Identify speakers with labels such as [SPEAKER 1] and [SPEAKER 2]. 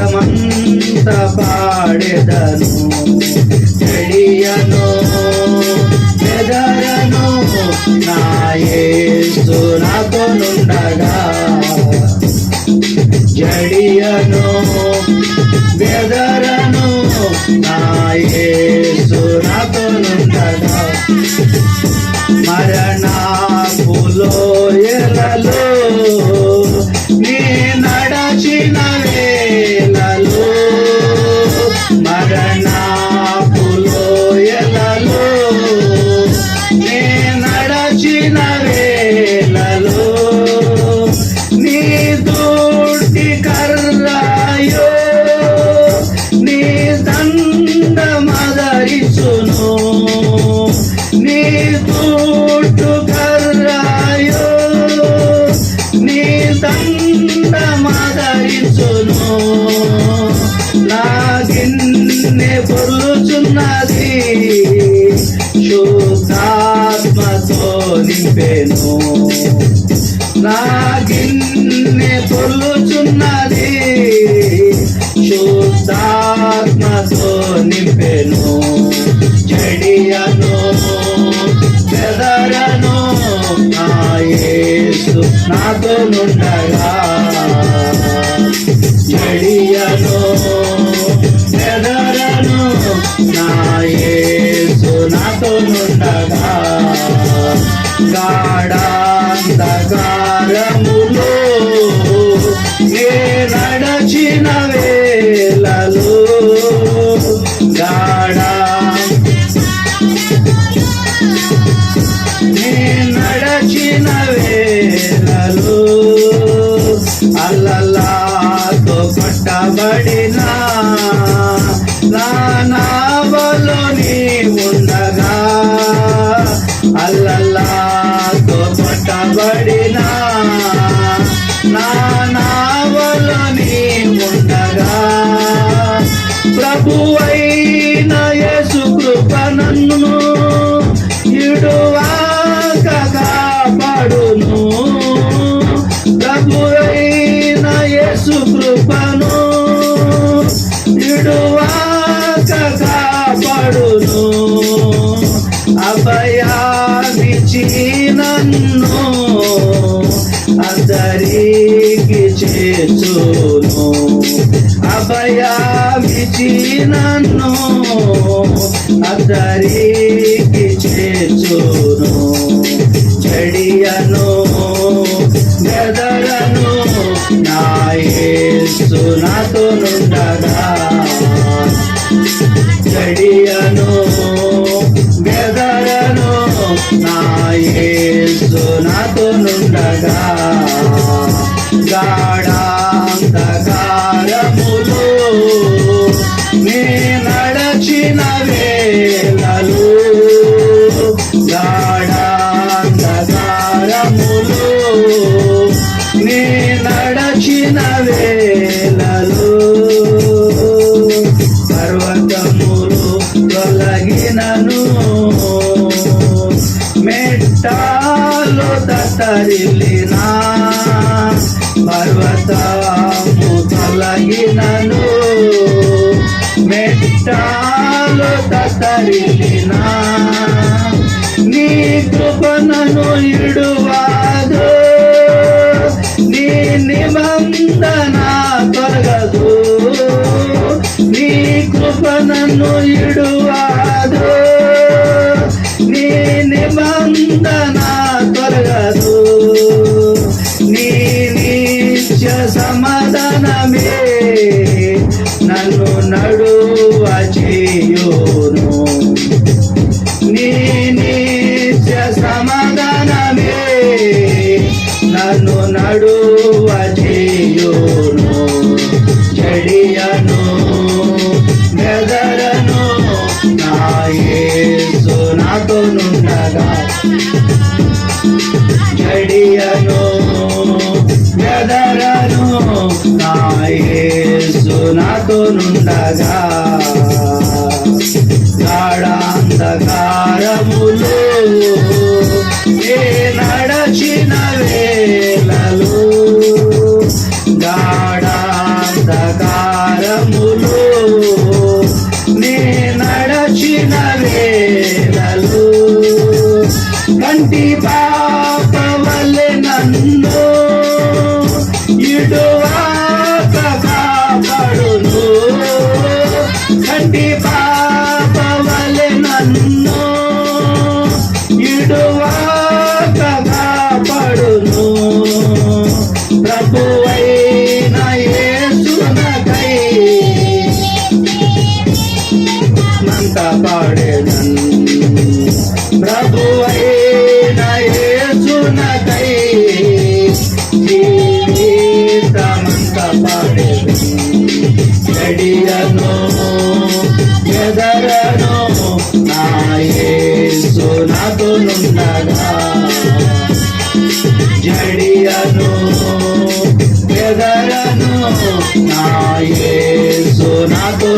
[SPEAKER 1] గీతమంత పాడెదను. చెడియను చెదరను నాయేసు నాతో నుండగా జడియను వెదర నింపేను నా గిన్నె శుద్ధాత్మతో నింపెను చెడియను పెదరను నాయసు నాతో నుండగా না కరికి చేస్తును అభయామిచి నన్ను అతరికి చేస్తును చెడియను మెదలను నాయసు చెడియను మెదలను నాయసు నుండగా. దిగాను మెట్టాలో తరిలినా పర్వతము తొలగినను మెట్టాలో తరిలినా నీ కృపణను ఇడు చెడియను మెదరను నాయసు నాతో చెడియను మెదరను నాయసు నాతో నుండగా. ప్రభు అయిన ఎదరను నా యేసు నాతో నుండగా జడియను ఎదరను నా యేసు నాతో